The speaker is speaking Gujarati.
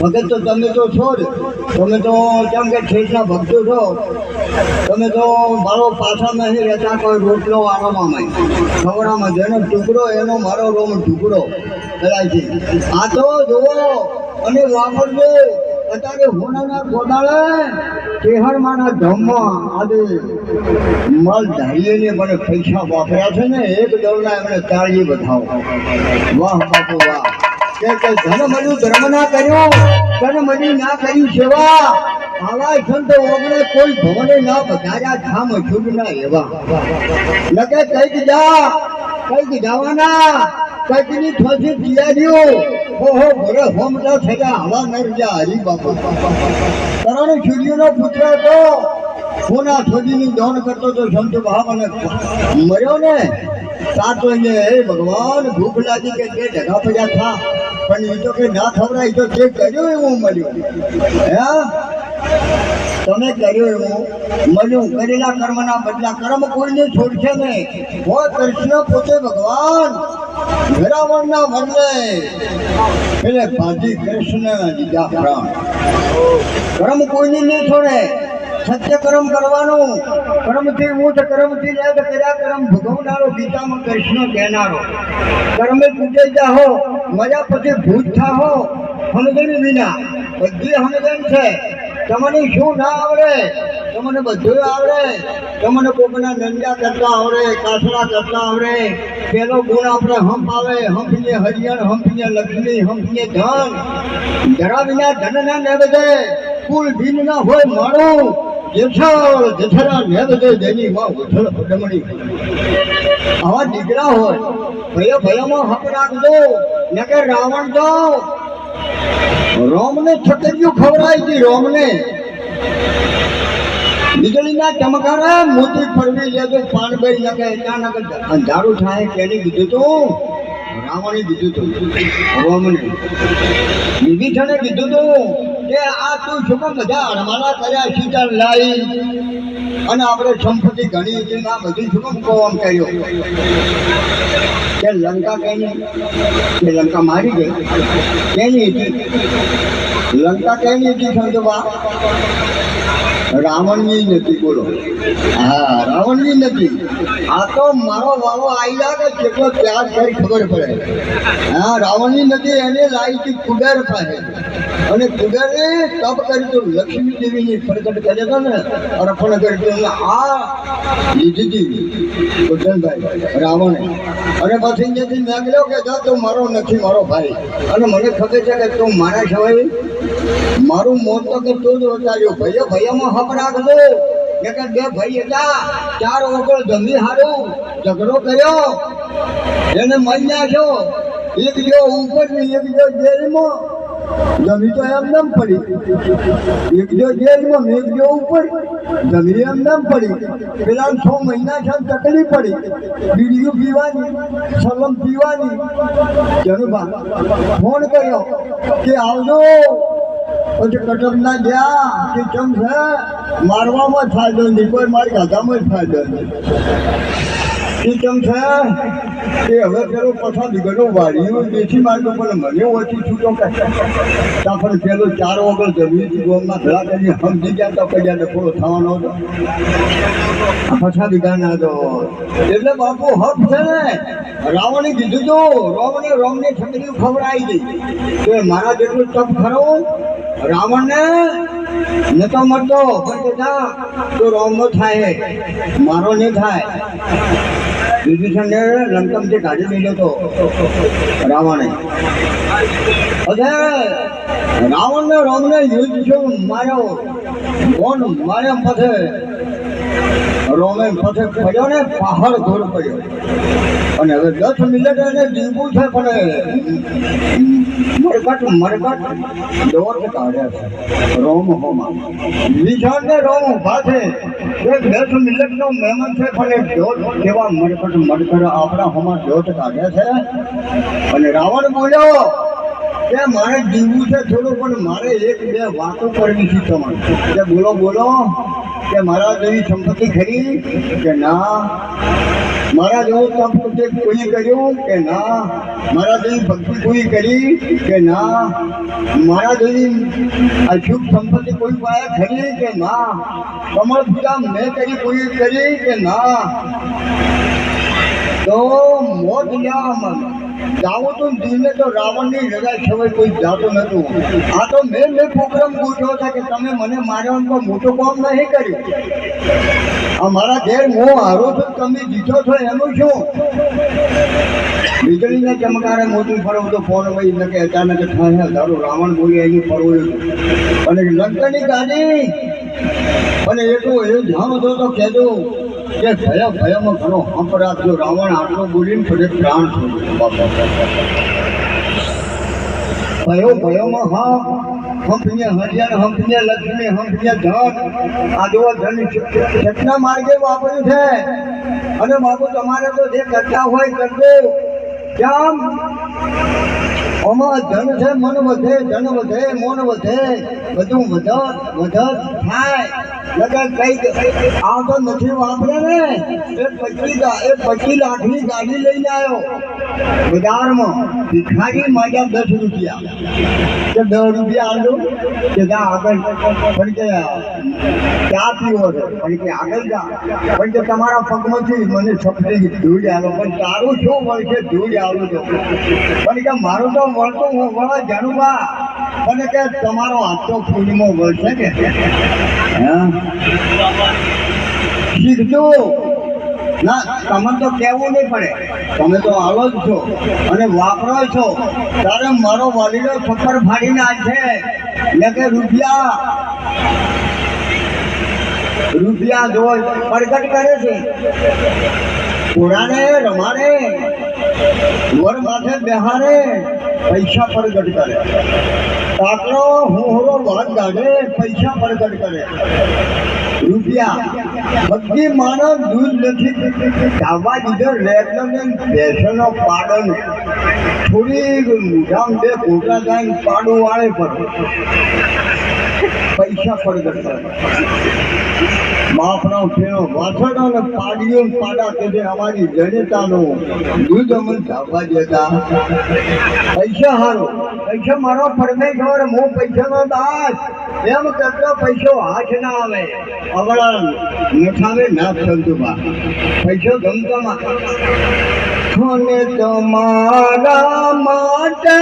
ભગત તો તમે તો છો જ. તમે તો કેમ કે ઠેઠના ભક્તો છો? તમે તો મારો પાછા નહીં રહેતા કોઈ રોટલો આરામાં ખવડામાં જેનો ટુકડો, એનો મારો રોમ ટુકડો. કદાચ આ તો જુઓ, અને વાપરજો. અત્યારે હોનાના ગોદાળે કેહરમાના ધમમાં આજે મલ ધારીને મને પૈસા વાપર્યા છે ને, એક દળના એમને તાળી બતાવો વાહ બાપુ વાહ. કે ધન મળ્યું ધર્મ ના કર્યું ધન મળી ના કરી સેવા. આવા સંતો ઓગણે કોઈ ભવને ના બધાર્યા ધામ શુભ ના એવા. નકે કંઈક જા, કંઈક જવાના કંઈકની થોસી તિયારીઓ ઓહો ભરે હોમડા થયા, હવા નર જા હરી બાપા. કરણ સૂર્યનો પુત્ર હતો. કોના છોડીની દોન કરતો તો સંત ભાવ અને મર્યો ને? સાચો એને હે ભગવાન, ભૂખ લાગી કે જે ઢગા પડ્યા થા. પણ એ તો કે ના ખવડાય તો તે કર્યું એવું મળ્યું. હે? તમે કર્યું એવું મળ્યું. કરેલા કર્મના બદલા કર્મ કોઈને છોડશે નહીં. હો કૃષ્ણ પોતે ભગવાન? વેરાવળના વરલે એટલે ભાજી કૃષ્ણ દીધા પ્રાણ. કર્મ કોઈને નહીં છોડે. સત્ય કર્મ કરવાનું. કર્મથી ઊંચ કર્મથી યાદ કર્યા કર્મ ભોગવનારો ગીતામાં કૃષ્ણ કહેનારો. કર્મે પૂજે જાહો મજા પછી ભૂત થાહો સમજણ વિના. બધી સમજણ છે. તમને શું ના આવડે? તમને બધું આવડે. તમને કોકના નંદા કરતા આવડે, કાસડા કરતા આવડે. પેલો ગુણ આપણે હંપ આવે હંપીને હરિયણ હંપીને લક્ષ્મી હંપીને ધન. જરા વિના ધન ના ને બધે કુલ ભીન ના હોય મારું. જેઠળ જેઠરા ને બધે માં ઉથળ પદમણી આવા દીકરા હોય ભય ભયમાં હક રાખજો નકર રાવણ તો રોમને છકરિયું ખવડાવી હતી, રોમને. વીજળીના ચમકારા, મોતી ફરવી લેજો પાનભાઈ લગે અચાનક અંધારું થાય કેની કીધું તું? રાવણે કીધું તું. રોમને. વિભીષણે કીધું તું. કે આ તું શું કામ બધા અડમાલા કર્યા શીતળ લાઈ. અને આપણે સંપત્તિ ઘણી હતી આ બધું શું કામ કોમ કર્યો. કે લંકા કઈ કે લંકા મારી ગઈ? કેની હતી? લંકા કેની હતી સંતોબા રાવણની નથી, બોલો. હા, રાવણની નથી. આ તો મારો વાળો આવી ને કેટલો ત્યાગ થઈ ખબર પડે. હા, રાવણની નથી એને લાવી હતી કુબેર પાસે. અને કુબેરે તપ કરી તો લક્ષ્મી દેવીની પ્રગટ કરે તો ને, અર્પણ કરી તો આ લીધી હતી ગોઠણભાઈ રાવણે. અને પછી મેં ગયો કે તું મારો નથી, મારો ભાઈ. અને મને ખબર છે કે તું મારા સિવાય મારું મોત તો કે જ ઉતાર્યું ભાઈઓ ભાઈઓમાં હક રાખજો. કે કે બે ભાઈ હતા ચાર ઓગળ જમી હારું. ઝઘડો કર્યો. એને મળી છો એક જો ઉપર એક જો જેલમાં. જમી તો એમ નામ પડી. એક જો જેલમાં, એક જો ઉપર. જમી એમ નામ પડી. પેલા છ મહિના છે તકલીફ પડી. બીડીયું પીવાની, સલમ પીવાની. જનુભા ફોન કર્યો કે આવજો. પછી કટક ના ગયા કે કેમ છે? મારવામાં ફાયદો નહીં કોઈ મારી ગાધામાં જ ફાયદો નહીં કે કેમ છે? કે હવે પેલો પછા દીકરો વાળ્યો, દેશી માર્ગો પણ મને ઓછી છૂટો કે? ત્યાં પેલો ચાર વગર જમીન ગોમના ભેળા કરી સમજી ગયા તો કઈ ડફોડો થવાનો હતો? પછા દીકરા તો. એટલે બાપુ હક છે ને. રાવણે કીધું તું, રોમને રોમને છકડીઓ ખબર આવી કે મારા જેટલું તપ ખરો? રાવણને નતો મરતો પણ બધા તો રોમનો થાય મારો નહીં થાય. વિભીષણને લંકમથી કાઢી લીધો હતો રાવણે. અરે રાવણને રોમને યુદ્ધ જો માર્યો. કોણ માર્યા પછી રોમે પછી પડ્યો ને પહાડ ઘોર પડ્યો. અને હવે દસ મિનિટ અને જીવવું છે પણ મરકટ મરકટ દોર કાઢ્યા છે. રોમ હોમાં. વિશાળ ને રોમ ઊભા છે. દસ મિનિટ નો છે પણ એ કેવા મરકટ મરકટ આપણા હોમાં દોટ કાઢ્યા છે. અને રાવણ બોલ્યો કે મારે જીવવું છે થોડું, પણ મારે એક બે વાતો કરવી છે તમારે. બોલો બોલો. કે મારા જેવી સંપત્તિ ખરી? કે ના. મારા જેવું તપ તે કોઈ કર્યું? કે ના. મારા જેવી ભક્તિ કોઈ કરી? કે ના. મારા જેવી અશુભ સંપત્તિ કોઈ પાયા ખરી? કે ના. કમળ પૂજા મેં કરી કોઈ કરી? કે ના. તો મોત લ્યા જાવું તો દિને તો રાવણની રજા છવાય કોઈ જાતો નતું આ તો મેં મેં પ્રોગ્રામ ગોઠવ્યો છે કે તમે મને માર્યા તો મોટું કામ નહીં કર્યું. અમારા ઘેર હું હારો છું, તમે જીતો છો, એનું શું? વીજળીના ચમકારે મોટું ફરવું તો ફોન વહી ન કે અચાનક થાય. તારું રાવણ બોલી એની ફરવું અને લંકાની ગાડી. અને એટલું એવું જાણ હતો તો કહેજો. કે ભયા ભયામાં ઘણો હંપ રાખજો રાવણ આટલો બોલીને પછી પ્રાણ ભયો ભયોમાં હા હંપને હરિયાણ હંપને લક્ષ્મી હંપને ધન. આ જો ધન કેટલા માર્ગે વાપર્યું છે? અને બાપુ તમારે તો જે કરતા હોય કરજો. કેમ? આમાં ધન છે મન વધે, ધન વધે, મન વધે, બધું વધત વધત થાય. લગન કઈ આ તો નથી વાપરે ને? એ પચીસ એ પચીસ લાખની ગાડી લઈને આવ્યો. બજારમાં ભિખારી માગ્યા દસ રૂપિયા. કે દસ રૂપિયા આલો કે જા આગળ. પણ કે ચા પીવો છે. પણ કે આગળ જા. પણ કે તમારા પગમાંથી મને સપની ધૂળ આલો. પણ તારું શું મળશે ધૂળ આવું છું? પણ કે મારું તો વળતું હું વળે જાણુબા મને કે તમારો હાથ ફૂલમાં બોલશે કે શીખજો. ના તમે તો કહેવું નહીં પડે. તમે તો આવો જ છો અને વાપરો છો. તારે મારો વાલીડો પથ્થર ફાડી નાખે એટલે કે, રૂપિયા. રૂપિયા જો પ્રગટ કરે છે. પુરાણે રમાડે વર માથે બેહાડે, પૈસા પ્રગટ કરે. કાકડો હોહરો વાત ગાડે પૈસા પ્રગટ કરે. રૂપિયા, બધી માનવ દૂધ નથી. ખાવા દીધો રેટનો ને ભેંસનો પાડન થોડી મુઠામ બે કોટા જાય પાડો વાળે પર પૈસા પ્રગટ કરે. બાપનો ફેરો વાછડો ને પાડા કે અમારી જનતાનું દૂધ દેતા પૈસા હારો. પૈસા મારો પરમેશ્વર, હું પૈસાનો દાસ. એમ કરતો પૈસો હાથ આવે. અવળા નઠાવે ના ચલતું પૈસો ગમતો માં તમારા માટે